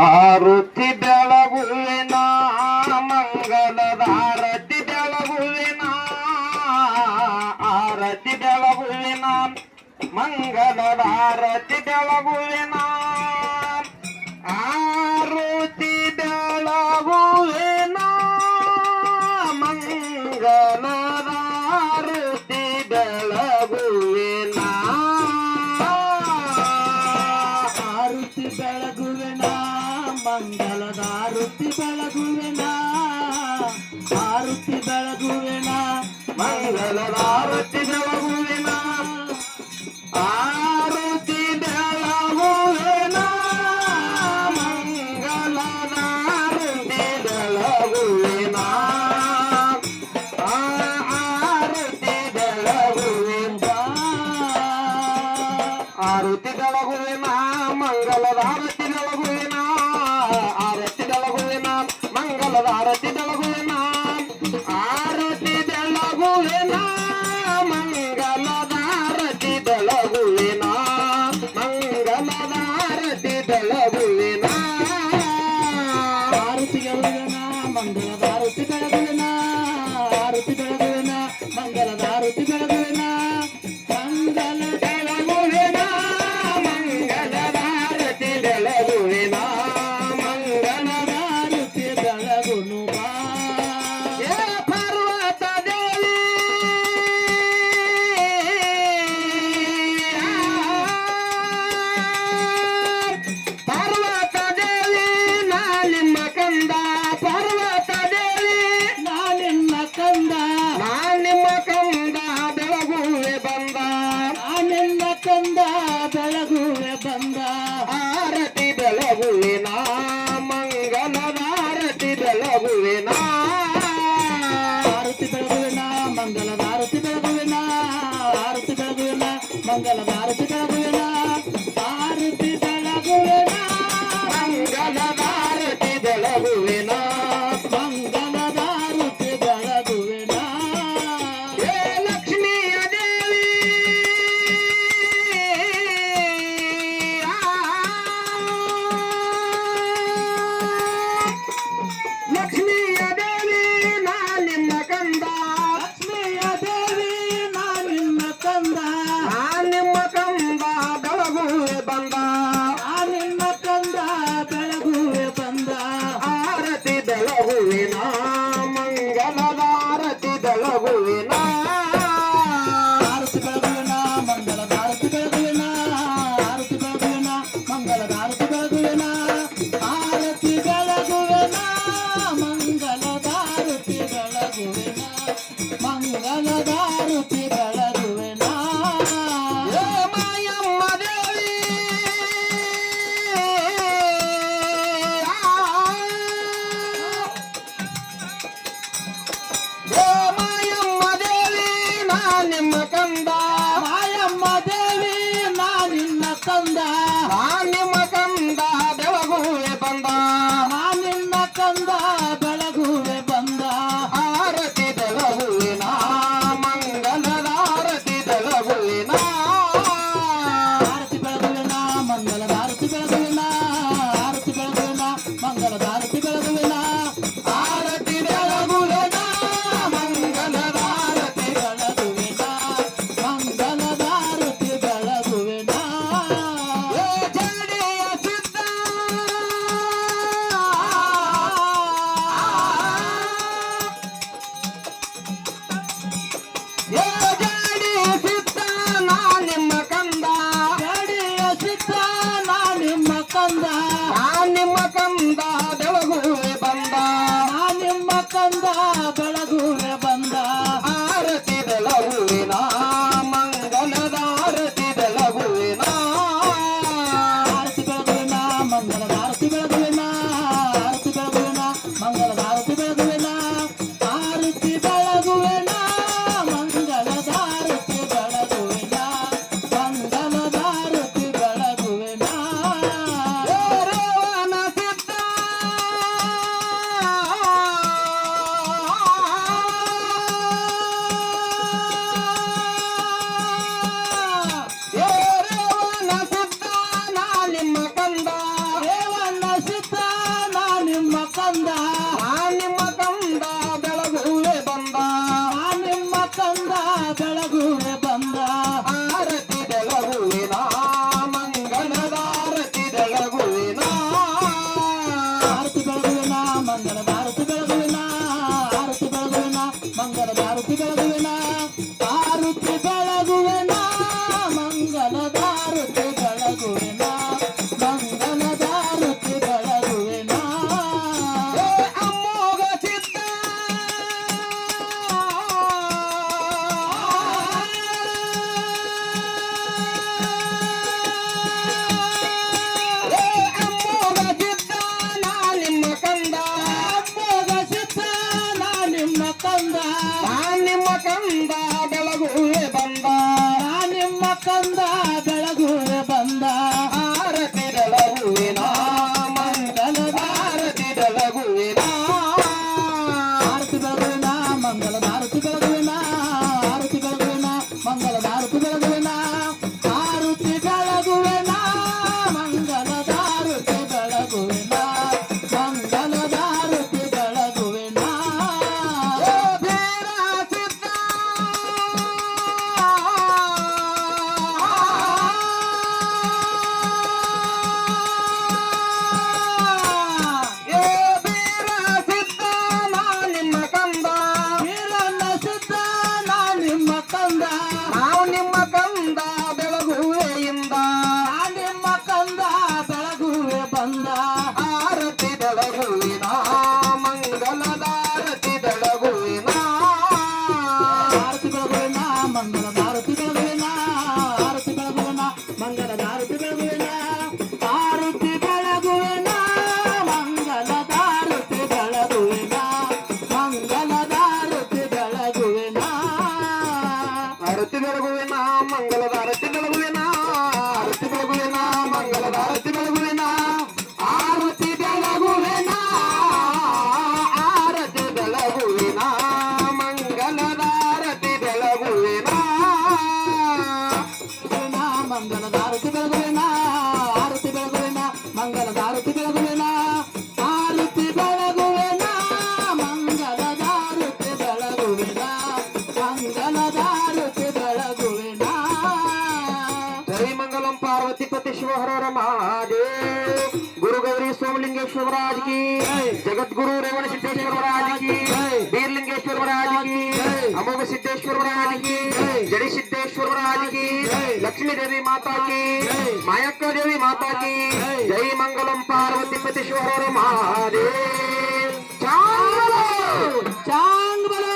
ಆರುತಿ ಬೆಳಗುವಿನ ಮಂಗಲದಾರತಿ ಬೆಳಗುವಿನ ಆರತಿ ಬೆಳಗುವಿನ ಮಂಗಲದಾರತಿ ಬೆಳಗುವಿನ ಮಂಗಲದ ಆರುತ್ತಿ ಬೆಳಗುವೆನ ಆರುತ್ತಿ ಬೆಳಗುವೆನ ಮಂಗಲದ ಆರುತ್ತಿ ಬೆಳಗುವೆನ ಆರುತ್ತಿ ಬೆಳಗುವೆನ ಮಂಗಲದ ಆರುತ್ತಿ ಬೆಳಗುವೆನ ಆರುತ್ತಿ ಬೆಳಗುವೆನ ಆರುತ್ತಿ ಬೆಳಗುವೆನ ಮಂಗಲದ ಆರುತ್ತಿ ಬೆಳಗುವೆನ ஆராய்ச்சி Gracias. বাবা Thank you. ಕಂದ ಬೆಳಗುವೆ ಬಂದ ನಿಮ್ಮ ಕಂದ ಬೆಳಗುವೆ ಬಂದ ಆರತಿ ಬೆಳಗುವಿನ ಮಂಗಲದ ಆರತಿ ಬೆಳಗುವಿನ ಆರತಿ ಬೆಳಗುವಿನ ಮಂಗಲದ ಆರತಿ ಬೆಳಗುವ ശക്തി നൽകുമെന്ന് తిరుపతి శివహర మహాదేవ్. గురు గౌరీ సోమలింగేశ్వరరాజుకి జగద్గురు రేవణ సిద్ధేశ్వరరాజుకి రాజు అమోఘ సిద్ధేశ్వరరాజుకి జడి సిద్ధేశ్వరరాజుకి లక్ష్మీదేవి మాతాకి. మాయక్క దేవి మాతాకి. జై. మంగళం పార్వతిపతి శివహర మహాదేవ్. చాంగ్ చాంగ్